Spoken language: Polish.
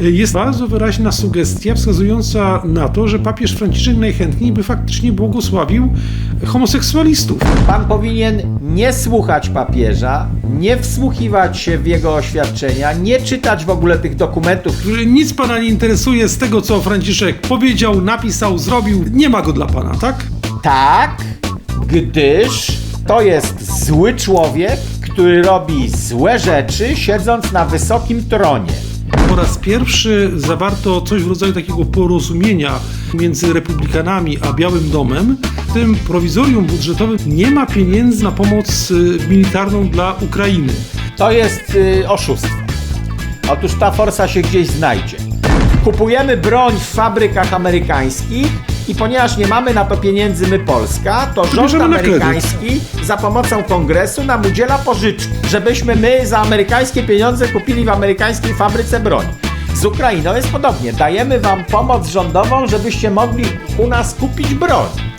jest bardzo wyraźna sugestia wskazująca na to, że papież Franciszek najchętniej by faktycznie błogosławił homoseksualistów. Pan powinien nie słuchać papieża, nie wsłuchiwać się w jego oświadczenia, nie czytać w ogóle tych dokumentów. Nic pana nie interesuje z tego, co Franciszek powiedział, napisał, zrobił. Nie ma go dla pana, tak? Tak, gdyż to jest zły człowiek, który robi złe rzeczy, siedząc na wysokim tronie. Po raz pierwszy zawarto coś w rodzaju takiego porozumienia między republikanami a Białym Domem. W tym prowizorium budżetowym nie ma pieniędzy na pomoc y, militarną dla Ukrainy. To jest y, oszustwo. Otóż ta forsa się gdzieś znajdzie. Kupujemy broń w fabrykach amerykańskich i ponieważ nie mamy na to pieniędzy my Polska, to rząd bierzemy na kredyt. amerykański za pomocą kongresu nam udziela pożyczki, żebyśmy my za amerykańskie pieniądze kupili w amerykańskiej fabryce broń. Z Ukrainą jest podobnie. Dajemy wam pomoc rządową, żebyście mogli u nas kupić broń.